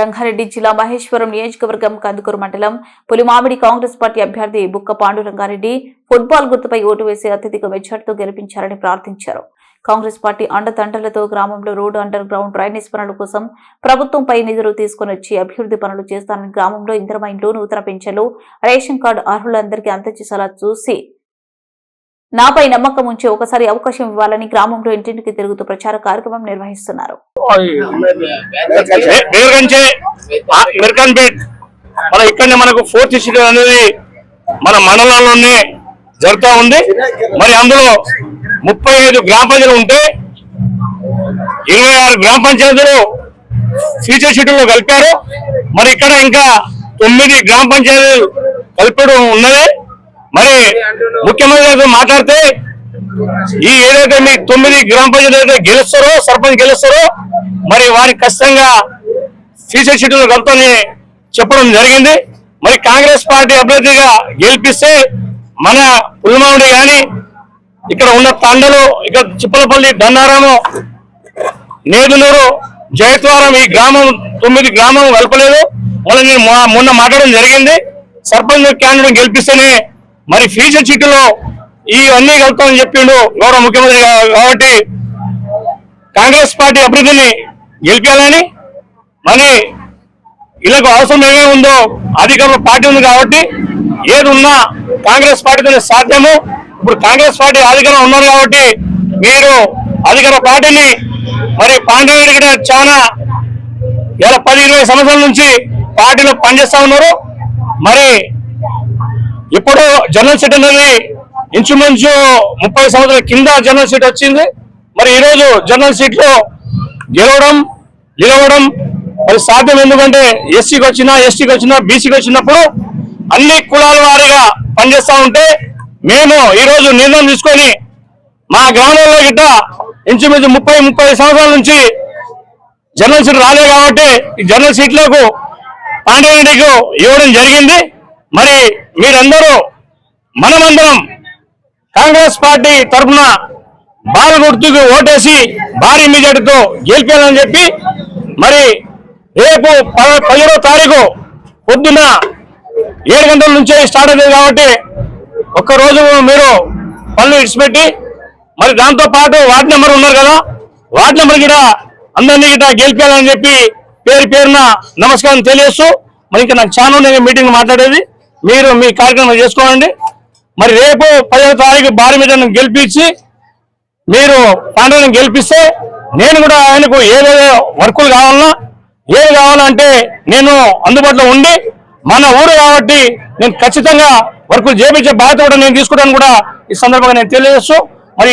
రంగారెడ్డి జిల్లా మహేశ్వరం నియోజకవర్గం కందుకూరు మండలం పులిమామిడి కాంగ్రెస్ పార్టీ అభ్యర్థి బుక్క పాండు రంగారెడ్డి ఫుట్బాల్ గుర్తుపై ఓటు వేసి అత్యధిక మెజార్టీతో గెలిపించారని ప్రార్థించారు. కాంగ్రెస్ పార్టీ అండతండలతో గ్రామంలో రోడ్డు అండర్ గ్రౌండ్ డ్రైనేజ్ పనుల కోసం ప్రభుత్వంపై నిధులు తీసుకుని వచ్చి అభివృద్ధి పనులు చేస్తానని గ్రామంలో ఇంద్రమైన్లు నూతన పెన్షన్లు రేషన్ కార్డు అర్హులందరికీ అందజేసేలా చూసి నాపై నమ్మకం ఉంచి ఒకసారి అవకాశం ఇవ్వాలని గ్రామంలో ఇంటింటికి తిరుగుతూ ప్రచార కార్యక్రమం నిర్వహిస్తున్నారు. మన ఇక్కడనే మనకు ఫోర్త్ సిటీ అనేది మన మండలంలోనే జరుగుతూ ఉంది. మరి అందులో ముప్పై ఐదు గ్రామ పంచాయతీలు ఉంటే ఇరవై ఆరు గ్రామ పంచాయతీలు ఫ్యూచర్ షెడ్యూల్లో కలిపారు. మరి ఇక్కడ ఇంకా తొమ్మిది గ్రామ పంచాయతీలు కలిపడం ఉన్నది. మరి ముఖ్యమంత్రి గారితో మాట్లాడితే ఈ ఏదైతే మీ తొమ్మిది గ్రామ పంచాయతీ గెలుస్తారో సర్పంచ్ గెలుస్తారో మరి వారికి ఖచ్చితంగా సీసీ షెడ్యూల్ కలుపుతని చెప్పడం జరిగింది. మరి కాంగ్రెస్ పార్టీ అభ్యర్థిగా గెలిపిస్తే మన పుల్మామిడి కానీ ఇక్కడ ఉన్న తండలు ఇక్కడ చిప్పలపల్లి దండారాము నేదునూరు జయత్వారం ఈ గ్రామం తొమ్మిది గ్రామం కలపలేదు మళ్ళీ నేను మొన్న మాట్లాడడం జరిగింది. సర్పంచ్ క్యాండిడేట్ గెలిపిస్తేనే మరి ఫీజు సీటులో ఈ కలుపుతామని చెప్పిండు గౌరవ ముఖ్యమంత్రి కాబట్టి కాంగ్రెస్ పార్టీ అభివృద్ధిని గెలిపించాలని మరి వీళ్ళకు అవసరం ఏమేమి ఉందో అధికారంలో పార్టీ ఉంది కాబట్టి ఏది ఉన్నా కాంగ్రెస్ పార్టీతోనే సాధ్యము. ఇప్పుడు కాంగ్రెస్ పార్టీ అధికారం ఉన్నారు కాబట్టి మీరు అధికార పార్టీని మరి పాండ్రెడ్డి చాలా ఇలా పది ఇరవై సంవత్సరాల నుంచి పార్టీలో పనిచేస్తా ఉన్నారు. మరి ఇప్పుడు జనరల్ సీట్ అనేది ఇంచుమించు ముప్పై సంవత్సరాల కింద జనరల్ సీట్ వచ్చింది. మరి ఈరోజు జనరల్ సీట్లో గెలవడం నిలవడం మరి సాధ్యం ఎందుకంటే ఎస్సీకి వచ్చినా ఎస్టీకి వచ్చినా బీసీకి వచ్చినప్పుడు అన్ని కులాల వారిగా పనిచేస్తా ఉంటే మేము ఈరోజు నిర్ణయం తీసుకొని మా గ్రామంలో గిట్ట ఇంచుమించు ముప్పై ముప్పై సంవత్సరాల నుంచి జనరల్ సీట్ రాలేదు కాబట్టి ఈ జనరల్ సీట్లకు పాండవరెడ్డికి ఇవ్వడం జరిగింది. మరి మీరందరూ మనమందరం కాంగ్రెస్ పార్టీ తరఫున బాల గుర్తుకు ఓటేసి భారీ మెజార్టీతో గెలిపానని చెప్పి మరి రేపు ప- పదిహేడో తారీఖు పొద్దున ఏడు గంటల నుంచే స్టార్ట్ అవుతుంది కాబట్టి ఒక్క రోజు మీరు పనులు ఇడిచిపెట్టి మరి దాంతో పాటు వార్డు నెంబర్ ఉన్నారు కదా వార్డు నెంబర్ కూడా అందరినీ గిట్ట గెలిపాలని చెప్పి పేరు పేరున నమస్కారం తెలియస్తూ మరి ఇంకా నాకు చాలా మీటింగ్ మాట్లాడేది. మీరు మీ కార్యక్రమం చేసుకోండి మరి రేపు పదిహేను తారీఖు భారీ మీద గెలిపించి మీరు పాండవని గెలిపిస్తే నేను కూడా ఆయనకు ఏదేదో వర్కులు కావాలన్నా ఏది కావాలంటే నేను అందుబాటులో ఉండి మన ఊరు కాబట్టి నేను ఖచ్చితంగా వర్కులు చేపించే బాధ్యత కూడా నేను తీసుకుంటాను కూడా ఈ సందర్భంగా నేను తెలియజేస్తూ మరి